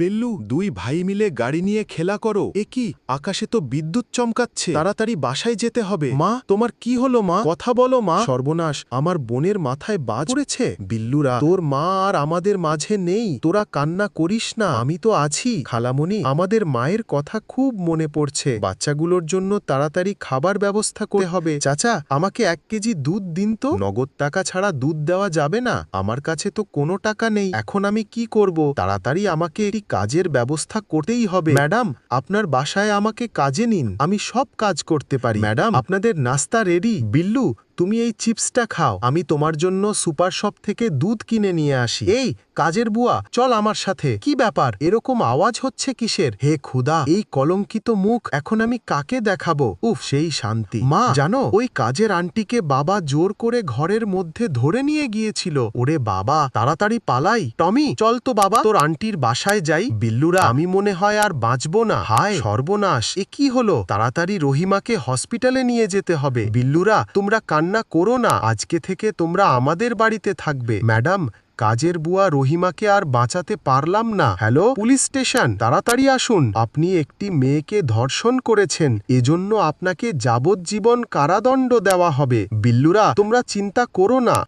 বেল্লু, দুই ভাই মিলে গাড়ি নিয়ে খেলা করো। এ কি? আকাশে তো বিদ্যুৎ চমকাচ্ছে। তাড়াতাড়ি বাসায় যেতে হবে। মা, তোমার কি হলো মা? কথা বলো মা। সর্বনাশ, আমার বোনের মাথায় বাজ পড়েছে। বিল্লুরা, তোর মা আর আমাদের মাঝে নেই। তোরা কান্না করিস না। আমি তো আছি। খালামণি, আমাদের মায়ের কথা খুব মনে পড়ছে। বাচ্চাগুলোর জন্য তাড়াতাড়ি খাবার ব্যবস্থা করে হবে। চাচা, আমাকে এক কেজি দুধ দিন তো। নগদ টাকা ছাড়া দুধ দেওয়া যাবে না। আমার কাছে তো কোনো টাকা নেই। এখন আমি কি করব? তাড়াতাড়ি আমাকে একটি কাজের ব্যবস্থা করতেই হবে। ম্যাডাম, আপনার বাসায় আমাকে কাজে নিন। আমি সব কাজ করতে পারি। ম্যাডাম, আপনাদের নাস্তা রেডি। বিল্লু তুমি এই চিপসটা খাও, আমি তোমার জন্য সুপার শপ থেকে দুধ কিনে নিয়ে আসি। এই, কাজের বুয়া, চল আমার সাথে। কি ব্যাপার? এরকম আওয়াজ হচ্ছে কিসের? হে খুদা এই কলঙ্কিত মুখ, এখন আমি কাকে দেখাবো? উফ, সেই শান্তি। মা, জানো, ওই কাজের আন্টিকে বাবা জোর করে ঘরের মধ্যে ধরে নিয়ে গিয়েছিল। ওরে বাবা, তাড়াতাড়ি পালাই। টমি, চল তো বাবা, তোর আন্টির বাসায় যাই। বিল্লুরা, আমি মনে হয় আর বাঁচবো না। হায়, সর্বনাশ। এ কি হলো? তাড়াতাড়ি রহিমাকে হসপিটালে নিয়ে যেতে হবে। বিল্লুরা, তোমরা কান্না করো না, আজকে থেকে তোমরা আমাদের বাড়িতে থাকবে। ম্যাডাম, কাজের বুয়া রহিমাকে আর বাঁচাতে পারলাম না। হ্যালো, পুলিশ স্টেশন, তাড়াতাড়ি আসুন। আপনি একটি মেয়েকে ধর্ষণ করেছেন। এজন্য আপনাকে যাবজ্জীবন কারাদণ্ড দেওয়া হবে। বিল্লুরা, তোমরা চিন্তা করো না।